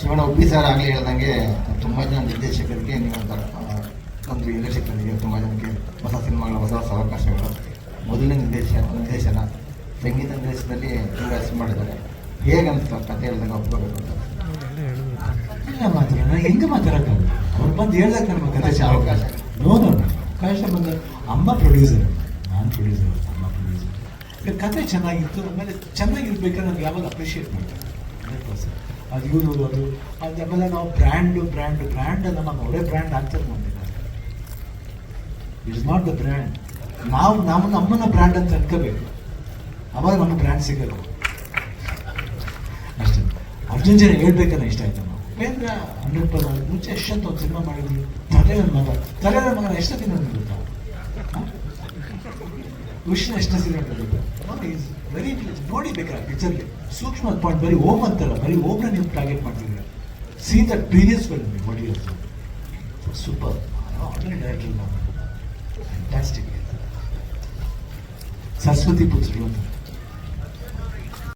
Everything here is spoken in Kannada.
ಶಿವಣ್ಣ ಉಪ್ಪಿ ಸರ್ ಆಗಲಿ ಹೇಳ್ದಂಗೆ ತುಂಬ ಜನ ನಿರ್ದೇಶಕರಿಗೆ ನೀವು ಒಂದು ನಿರ್ದೇಶಕರಿಗೆ ತುಂಬ ಜನಕ್ಕೆ ಹೊಸ ಸಿನಿಮಾಗಳು ಹೊಸ ಹೊಸ ಅವಕಾಶಗಳು. ಮೊದಲನೇ ನಿರ್ದೇಶ, ನಿರ್ದೇಶನ, ಸಂಗೀತ ನಿರ್ದೇಶನದಲ್ಲಿ ತುಂಬ ಮಾಡಿದ್ದಾರೆ. ಹೇಗೆ ಕಥೆ ಕತೆ ಹೇಳ್ದಂಗೆ ಒಪ್ಕೋಬೇಕು ಅಂತ. ಇಲ್ಲ ಮಾತಾಡ ಹೆಂಗೆ ಮಾತಾಡೋಕ್ಕಾಗಲ್ಲ ಅವ್ರು ಬಂದು ಹೇಳ್ದಕ್ಕೆ ನಮ್ಮ ಕತೆ ಅವಕಾಶ. ನೋಡೋಣ. ಕಷ್ಟ ಬಂದ ಅಮ್ಮ ಪ್ರೊಡ್ಯೂಸರ್ ನಾನು ಪ್ರೊಡ್ಯೂಸರ್ ಅಮ್ಮ ಪ್ರೊಡ್ಯೂಸರ್ ಕತೆ ಚೆನ್ನಾಗಿತ್ತು, ಆಮೇಲೆ ಚೆನ್ನಾಗಿರ್ಬೇಕಾದ್ರೆ ನಾನು ಯಾವಾಗ ಅಪ್ರಿಷಿಯೇಟ್ ಮಾಡ್ತೀನಿ ಅದು ಇವರು ಅದು ಅದು ಆಮೇಲೆ ನಾವು ಬ್ರ್ಯಾಂಡ್ ಬ್ರ್ಯಾಂಡ್ ಬ್ರ್ಯಾಂಡ್ ಅಲ್ಲ ನಮ್ಮ ಅವರೇ ಬ್ರ್ಯಾಂಡ್ ಆಗ್ತಾರೆ ಇಸ್ ನಾಟ್ ದ ಬ್ರ್ಯಾಂಡ್ ನಾವು ನಾವು ನಮ್ಮನ್ನ ಬ್ರ್ಯಾಂಡ್ ಅಂತ ಅನ್ಕೋಬೇಕು ಅವಾಗ ನಮ್ಮ ಬ್ರ್ಯಾಂಡ್ ಸಿಗಲ್ಲ ಅಷ್ಟೇ ಅರ್ಜುನ್ ಜನ ಹೇಳ್ಬೇಕನ್ನ ಇಷ್ಟ ಆಯ್ತು ನಾವು ಉಪೇಂದ್ರ ಹಂಡ್ರೆಡ್ ಪರ್ಸೆಂಟ್ ಮುಂಚೆ ಎಷ್ಟೊತ್ತು ಒಂದು ಸಿನಿಮಾ ಮಾಡಿದ್ವಿ ತಲೆ ನನ್ನ ಮಗ ತಲೆ ನನ್ನ ಮಗನ ಎಷ್ಟೊತ್ತಿನ ಗೊತ್ತಾ ವಿಷ್ಣು ಎಷ್ಟು ಈಸ್ ವೆರಿ ಇಂಟೆಲಿಜೆಂಟ್ ನೋಡಿ ಬೇಕಾದ್ರೆ ಪಿಕ್ಚರ್ಗೆ ಸೂಕ್ಷ್ಮ ಪಾಯಿಂಟ್ ಬರೀ ಓಮ್ ಅಂತಲ್ಲ, ಬರೀ ಓಮ್ನ ನೀವು target ಮಾಡ್ತಿದ್ದೀರ. See the previous film what you super already director fantastic Saraswathi ಪುತ್ರರು ಅಂತ